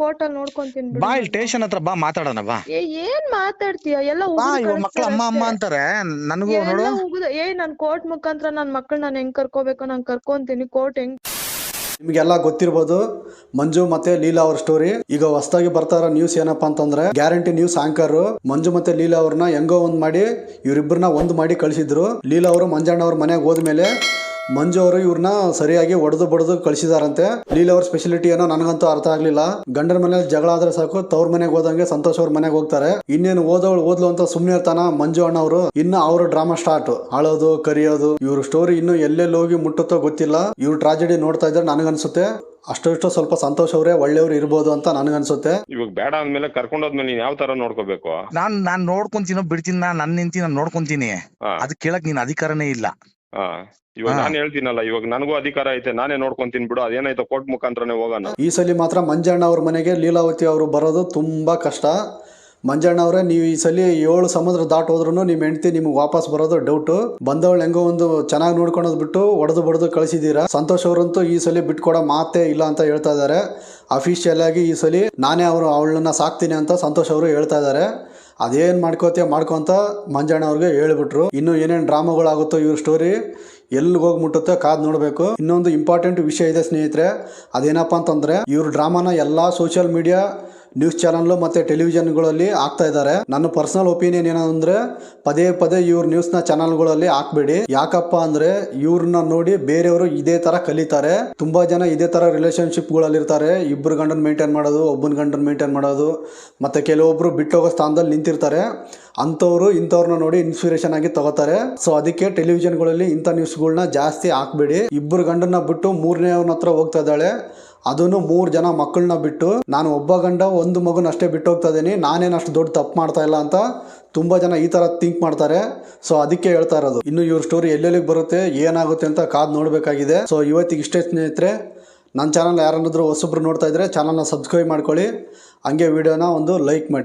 Court ಅಲ್ಲಿ ನೋಡ್ಕೊಂತೀನಿ ಬಿಡು ಬಾ ಇಲ್ಲಿ. ಸ್ಟೇಷನ್ ಹತ್ರ ಬಾ ಮಾತಾಡೋಣ ಬಾ. ಏ ಏನ್ ಮಾತಾಡ್ತೀಯ? ಎಲ್ಲ ಬಾ ಇವಾಗ ಮಕ್ಳು ಅಮ್ಮ ಅಮ್ಮ ಅಂತಾರೆ. ನನಗೂ ಎಲ್ಲ ನೋಡು. ಏ ನಾನ್ ಕೋರ್ಟ್ ಮುಖಾಂತರ ನನ್ ಮಕ್ಳು ನಾನು ಹೆಂಗ್ ಕರ್ಕೋಬೇಕು ನಾನು ಕರ್ಕೊಂತೀನಿ. ಕೋರ್ಟ್ ಹೆಂಗ್ ನಿಮಗೆಲ್ಲ ಗೊತ್ತಿರ್ಬೋದು ಮಂಜು ಮತ್ತೆ ಲೀಲಾ ಅವ್ರ ಸ್ಟೋರಿ ಈಗ ಹೊಸದಾಗಿ ಬರ್ತಾ ಇರೋ ನ್ಯೂಸ್ ಏನಪ್ಪಾ ಅಂತಂದ್ರೆ ಗ್ಯಾರಂಟಿ ನ್ಯೂಸ್ ಆಂಕರ್ ಮಂಜು ಮತ್ತೆ ಲೀಲಾ ಅವ್ರನ್ನ ಹೆಂಗೋ ಒಂದ್ ಮಾಡಿ ಇವರಿಬ್ಬರನ್ನ ಒಂದ್ ಮಾಡಿ ಕಳಿಸಿದ್ರು. ಲೀಲಾ ಅವರು ಮಂಜಣ್ಣ ಅವ್ರ ಮನೆಗೆ ಹೋದ್ಮೇಲೆ ಮಂಜು ಅವರು ಇವ್ರನ್ನ ಸರಿಯಾಗಿ ಒಡೆದು ಬಡದು ಕಳಿಸಿದಾರಂತೆ. ಲೀಲಾ ಅವ್ರ ಸ್ಪೆಷಾಲಿಟಿ ಏನೋ ನನಗಂತೂ ಅರ್ಥ ಆಗ್ಲಿಲ್ಲ. ಗಂಡನ ಮನೇಲಿ ಜಗಳ ಆದ್ರೆ ಸಾಕು ತವ್ರ ಮನೆಗೆ ಹೋದಂಗೆ ಸಂತೋಷ್ ಅವ್ರ ಮನೆಗೆ ಹೋಗ್ತಾರೆ. ಇನ್ನೇನು ಓದೋಳು ಓದ್ಲು ಅಂತ ಸುಮ್ನೆ ಇರ್ತಾನ ಮಂಜು ಅಣ್ಣ ಅವರು ಇನ್ನು ಅವ್ರ ಡ್ರಾಮಾ ಸ್ಟಾರ್ಟ್ ಆಳೋದು ಕರಿಯೋದು ಇವ್ರ ಸ್ಟೋರಿ ಇನ್ನು ಎಲ್ಲೆಲ್ಲಿ ಹೋಗಿ ಮುಟ್ಟುತ್ತೋ ಗೊತ್ತಿಲ್ಲ. ಇವ್ರ ಟ್ರಾಜಿಡಿ ನೋಡ್ತಾ ಇದ್ರೆ ನನಗನ್ಸುತ್ತೆ. ಅಷ್ಟೋ ಇಷ್ಟು ಸ್ವಲ್ಪ ಸಂತೋಷ್ ಅವರೇ ಒಳ್ಳೆಯವ್ರು ಇರ್ಬೋದು ಅಂತ ನನಗನ್ಸುತ್ತೆ. ಇವಾಗ ಬೇಡ ಅಂದ್ಮೇಲೆ ಕರ್ಕೊಂಡ್ ಹೋದ್ಮೇಲೆ ನೀನ್ ಯಾವ ತರ ನೋಡ್ಕೋಬೇಕು? ನಾನ್ ನಾನ್ ನೋಡ್ಕೊಂತೀನೋ ಬಿಡ್ತೀನಿ ನಾನ್ ನನ್ನ ನಿಂತಿ ನಾನ್ ನೋಡ್ಕೊಂತೀನಿ ಅದ್ ಕೇಳಕ್ ನೀನ್ ಅಧಿಕಾರನೇ ಇಲ್ಲ. ಹಾ ಇವಾಗ ನಾನು ನಾನ್ ಹೇಳ್ತೀನಲ್ಲ ಇವಾಗ ನನಗೂ ಅಧಿಕಾರ ಐತೆ ನಾನೇ ನೋಡ್ಕೊಂತೀನಿ ಬಿಡು ಅದೇನಾಯ್ತು ಕೋರ್ಟ್ ಮುಖಾಂತರನೇ ಹೋಗೋಣ. ಈ ಸಲ ಮಾತ್ರ ಮಂಜಣ್ಣ ಅವ್ರ ಮನೆಗೆ ಲೀಲಾವತಿ ಅವರು ಬರೋದು ತುಂಬಾ ಕಷ್ಟ. ಮಂಜಣ್ಣ ಅವರೇ ನೀವು ಈ ಸಲ ಏಳು ಸಮುದ್ರ ದಾಟ್ ಹೋದ್ರು ನಿಮ್ಮ ಹೆಂಡತಿ ನಿಮ್ಗೆ ವಾಪಸ್ ಬರೋದು ಡೌಟ್ ಬಂದವಳು ಹೆಂಗೋ ಒಂದು ಚೆನ್ನಾಗಿ ನೋಡ್ಕೊಳೋದು ಬಿಟ್ಟು ಒಡೆದು ಬಡ್ದು ಕಳಿಸಿದ್ದೀರಾ? ಸಂತೋಷ್ ಅವರಂತೂ ಈ ಸಲ ಬಿಟ್ಕೊಡೋ ಮಾತೇ ಇಲ್ಲ ಅಂತ ಹೇಳ್ತಾ ಇದ್ದಾರೆ. ಅಫಿಷಿಯಲ್ ಆಗಿ ಈ ಸಲ ನಾನೇ ಅವರು ಅವಳನ್ನ ಸಾಕ್ತೀನಿ ಅಂತ ಸಂತೋಷ್ ಅವರು ಹೇಳ್ತಾ ಇದ್ದಾರೆ. ಅದೇನ್ ಮಾಡ್ಕೋತೀಯ ಮಾಡ್ಕೊಂತ ಮಂಜಣ್ಣ ಅವ್ರಿಗೆ ಹೇಳ್ಬಿಟ್ರು. ಇನ್ನು ಏನೇನ್ ಡ್ರಾಮಾಗಳಾಗುತ್ತೋ ಇವ್ರ ಸ್ಟೋರಿ ಎಲ್ಲಿಗೆ ಹೋಗಿ ಮುಟ್ಟುತ್ತೋ ಕಾದ್ ನೋಡಬೇಕು. ಇನ್ನೊಂದು ಇಂಪಾರ್ಟೆಂಟ್ ವಿಷಯ ಇದೆ ಸ್ನೇಹಿತರೆ, ಅದೇನಪ್ಪ ಅಂತಂದ್ರೆ ಇವ್ರ ಡ್ರಾಮಾನ ಎಲ್ಲಾ ಸೋಷಿಯಲ್ ಮೀಡಿಯಾ ನ್ಯೂಸ್ ಚಾನಲ್ ಮತ್ತೆ ಟೆಲಿವಿಷನ್ಗಳಲ್ಲಿ ಹಾಕ್ತಾ ಇದ್ದಾರೆ. ನನ್ನ ಪರ್ಸನಲ್ ಒಪಿನಿಯನ್ ಏನಂದ್ರೆ, ಪದೇ ಪದೇ ಇವ್ರ ನ್ಯೂಸ್ನ ಚಾನಲ್ಗಳಲ್ಲಿ ಹಾಕ್ಬೇಡಿ. ಯಾಕಪ್ಪ ಅಂದ್ರೆ ಇವ್ರನ್ನ ನೋಡಿ ಬೇರೆಯವರು ಇದೇ ತರ ಕಲಿತಾರೆ. ತುಂಬಾ ಜನ ಇದೇ ತರ ರಿಲೇಶನ್ಶಿಪ್ಗಳಲ್ಲಿ ಇರ್ತಾರೆ. ಇಬ್ರು ಗಂಡನ್ ಮೇಂಟೈನ್ ಮಾಡೋದು, ಒಬ್ಬನ ಗಂಡನ್ ಮೇಂಟೈನ್ ಮಾಡೋದು, ಮತ್ತೆ ಕೆಲವೊಬ್ರು ಬಿಟ್ಟೋಗೋ ಸ್ಥಾನದಲ್ಲಿ ನಿಂತಿರ್ತಾರೆ. ಅಂಥವ್ರು ಇಂಥವ್ರನ್ನ ನೋಡಿ ಇನ್ಸ್ಪಿರೇಷನ್ ಆಗಿ ತಗೋತಾರೆ. ಸೊ ಅದಕ್ಕೆ ಟೆಲಿವಿಷನ್ಗಳಲ್ಲಿ ಇಂಥ ನ್ಯೂಸ್ಗಳನ್ನ ಜಾಸ್ತಿ ಹಾಕ್ಬೇಡಿ. ಇಬ್ಬರು ಗಂಡನ್ನ ಬಿಟ್ಟು ಮೂರನೇ ಹತ್ರ ಹೋಗ್ತಾ ಇದ್ದಾಳೆ. ಅದನ್ನು ಮೂರು ಜನ ಮಕ್ಕಳನ್ನ ಬಿಟ್ಟು ನಾನು ಒಬ್ಬ ಗಂಡ, ಒಂದು ಮಗುನ ಅಷ್ಟೇ ಬಿಟ್ಟು ಹೋಗ್ತಾ ಇದ್ದೀನಿ. ನಾನೇನು ಅಷ್ಟು ದೊಡ್ಡ ತಪ್ಪು ಮಾಡ್ತಾ ಇಲ್ಲ ಅಂತ ತುಂಬ ಜನ ಈ ಥರ ಥಿಂಕ್ ಮಾಡ್ತಾರೆ. ಸೊ ಅದಕ್ಕೆ ಹೇಳ್ತಾ ಇರೋದು. ಇನ್ನು ಇವ್ರ ಸ್ಟೋರಿ ಎಲ್ಲೆಲ್ಲಿಗೆ ಬರುತ್ತೆ, ಏನಾಗುತ್ತೆ ಅಂತ ಕಾದು ನೋಡಬೇಕಾಗಿದೆ. ಸೊ ಇವತ್ತಿಗೆ ಇಷ್ಟೇ ಸ್ನೇಹಿತರೆ ನನ್ನ ಚಾನಲ್ ಯಾರನ್ನಾದರೂ ಹೊಸಬ್ರು ನೋಡ್ತಾ ಇದ್ರೆ ಚಾನಲ್ನ ಸಬ್ಸ್ಕ್ರೈಬ್ ಮಾಡ್ಕೊಳ್ಳಿ. ಹಂಗೆ ವಿಡಿಯೋನ ಒಂದು ಲೈಕ್ ಮಾಡಿ.